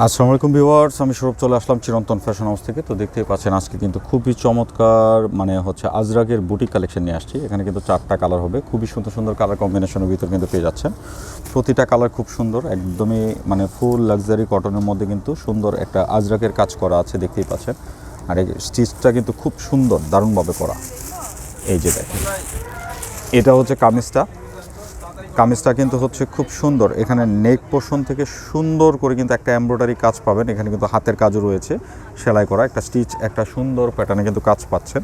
আসসালামু আলাইকুম ভিউয়ার্স, আমি সৌরভ চলে আসলাম চিরন্তন ফ্যাশন হাউস থেকে। তো দেখতেই পাচ্ছেন, আজকে কিন্তু খুবই চমৎকার মানে হচ্ছে আজরাগের বুটিক কালেকশন নিয়ে আসছি। এখানে কিন্তু চারটা কালার হবে, খুবই সুন্দর সুন্দর কালার কম্বিনেশনের ভিতর কিন্তু পেয়ে যাচ্ছেন। প্রতিটা কালার খুব সুন্দর, একদমই মানে ফুল লাক্সারি কটনের মধ্যে কিন্তু সুন্দর একটা আজরাকের কাজ করা আছে, দেখতেই পাচ্ছেন। আর এই স্টিচটা কিন্তু খুব সুন্দর, দারুণভাবে করা। এই যে দেখেন, এটা হচ্ছে কামিজটা। কামিজটা কিন্তু হচ্ছে খুব সুন্দর। এখানে নেক পোর্শন থেকে সুন্দর করে কিন্তু একটা এমব্রয়ডারি কাজ পাবেন। এখানে কিন্তু হাতের কাজও রয়েছে, সেলাই করা, একটা স্টিচ একটা সুন্দর প্যাটার্নে কিন্তু কাজ পাচ্ছেন।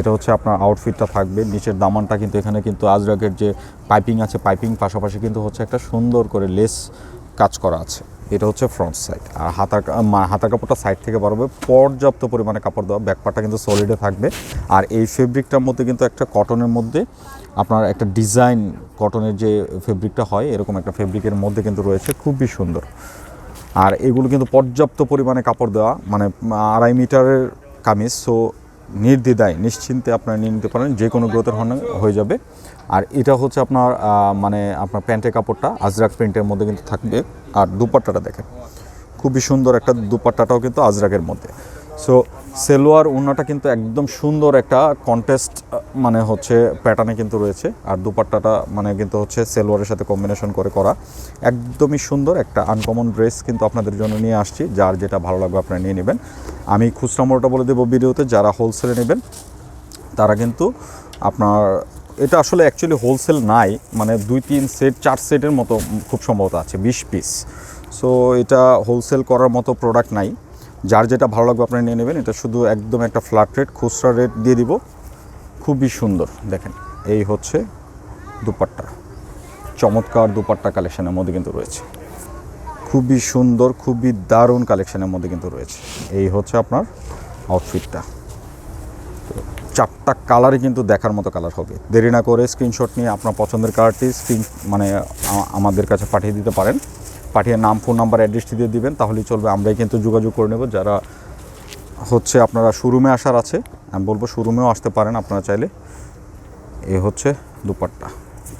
এটা হচ্ছে আপনার আউটফিটটা থাকবে, নিচের দামানটা কিন্তু এখানে কিন্তু আজরাকের যে পাইপিং আছে পাইপিং পাশাপাশি কিন্তু হচ্ছে একটা সুন্দর করে লেস কাজ করা আছে। এটা হচ্ছে ফ্রন্ট সাইড আর হাতা হাতা কাপড়টা সাইড থেকে বাড়বে পর্যাপ্ত পরিমাণে কাপড় দেওয়া ব্যাকপারটা কিন্তু সলিডে থাকবে। আর এই ফেব্রিকটার মধ্যে কিন্তু একটা কটনের মধ্যে আপনার একটা ডিজাইন কটনের যে ফেব্রিকটা হয়, এরকম একটা ফেব্রিকের মধ্যে কিন্তু রয়েছে, খুবই সুন্দর। আর এগুলো কিন্তু পর্যাপ্ত পরিমাণে কাপড় দেওয়া মানে আড়াই মিটারের কামিজ সো নির্দ্বিধায়, নিশ্চিন্তে আপনারা নিয়ে নিতে পারেন, যে কোনো গ্রোথের হয়ে যাবে। আর এটা হচ্ছে আপনার মানে আপনার প্যান্টের কাপড়টা, আজরাক প্রিন্টের মধ্যে কিন্তু থাকবে। আর দুপাট্টাটা দেখেন, খুবই সুন্দর একটা দুপাট্টাটাও কিন্তু আজরাকের মধ্যে। সো সেলোয়ার উন্নাটা কিন্তু একদম সুন্দর একটা কন্টেস্ট মানে হচ্ছে প্যাটার্নে কিন্তু রয়েছে। আর দুপাট্টাটা মানে কিন্তু হচ্ছে সেলোয়ারের সাথে কম্বিনেশন করে করা। একদমই সুন্দর একটা আনকমন ড্রেস কিন্তু আপনাদের জন্য নিয়ে আসছি। যার যেটা ভালো লাগবে আপনারা নিয়ে নেবেন। আমি খুচরা মোড়টা বলে দেবো ভিডিওতে, যারা হোলসেলে নেবেন, তারা কিন্তু আপনার, এটা আসলে অ্যাকচুয়ালি হোলসেল নাই মানে দুই, তিন সেট চার সেটের মতো খুব সম্ভবত আছে, বিশ পিস সো এটা হোলসেল করার মতো প্রোডাক্ট নাই। যার যেটা ভালো লাগবে আপনারা নিয়ে নেবেন, এটা শুধু একদম একটা ফ্ল্যাট রেট খুচরা রেট দিয়ে দিব। খুবই সুন্দর, দেখেন, এই হচ্ছে দুপাট্টা। চমৎকার দুপাট্টা কালেকশনের মধ্যে কিন্তু রয়েছে। খুবই সুন্দর, খুবই দারুণ কালেকশনের মধ্যে কিন্তু রয়েছে। এই হচ্ছে আপনার আউটফিটটা চারটা কালারই কিন্তু দেখার মতো কালার হবে। দেরি না করে স্ক্রিনশট নিয়ে আপনার পছন্দের কালারটি স্ক্রিন মানে আমাদের কাছে পাঠিয়ে দিতে পারেন। পাঠিয়ে নাম ফোন নাম্বার অ্যাড্রেসটি দিয়ে দিবেন, তাহলেই চলবে। আমরাই কিন্তু যোগাযোগ করে নেব। যারা হচ্ছে আপনারা শোরুমে আসার আছে, আমি বলব শোরুমেও আসতে পারেন আপনারা চাইলে। এ হচ্ছে দুপাট্টা।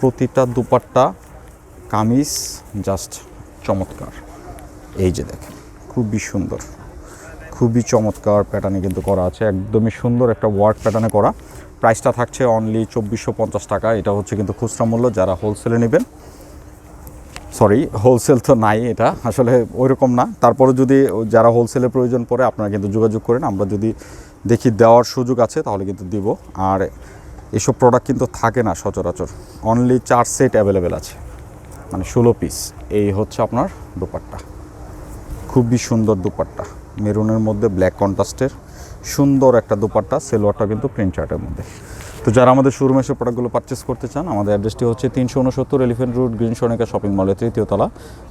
প্রতিটা দুপাট্টা, কামিজ জাস্ট চমৎকার। এই যে দেখেন, খুবই সুন্দর। খুবই চমৎকার প্যাটার্নে কিন্তু করা আছে। একদমই সুন্দর একটা ওয়ার্ক প্যাটার্নে করা। প্রাইসটা থাকছে অনলি চব্বিশশো টাকা। এটা হচ্ছে কিন্তু খুচরা মূল্য। যারা হোলসেলে নেবেন সরি হোলসেল তো নাই এটা। আসলে ওইরকম না। তারপরে যদি যারা হোলসেলের প্রয়োজন পড়ে, আপনারা কিন্তু যোগাযোগ করেন। আমরা যদি দেখি দেওয়ার সুযোগ আছে, তাহলে কিন্তু দিব। আর এসব প্রোডাক্ট কিন্তু থাকে না সচরাচর। অনলি চার সেট অ্যাভেলেবেল আছে। মানে ষোলো পিস এই হচ্ছে আপনার দুপাট্টা। খুবই সুন্দর দুপাট্টা। মেরুনের মধ্যে ব্ল্যাক কন্ট্রাস্টের সুন্দর একটা দুপাট্টা। সেলোয়ারটা কিন্তু প্রিন্ট চার্টের মধ্যে। তো যারা আমাদের শোরুমে এসে প্রোডাক্টগুলো পারচেস করতে চান, আমাদের অ্যাড্রেসটি হচ্ছে তিনশো উনসত্তর elephant route green Sonika shopping মলে তৃতীয় তলা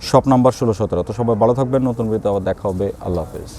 শপ নাম্বার ষোলো সতেরো। তো সবাই ভালো থাকবেন, নতুন ভিডিওতে আবার দেখা হবে। আল্লাহ হাফেজ।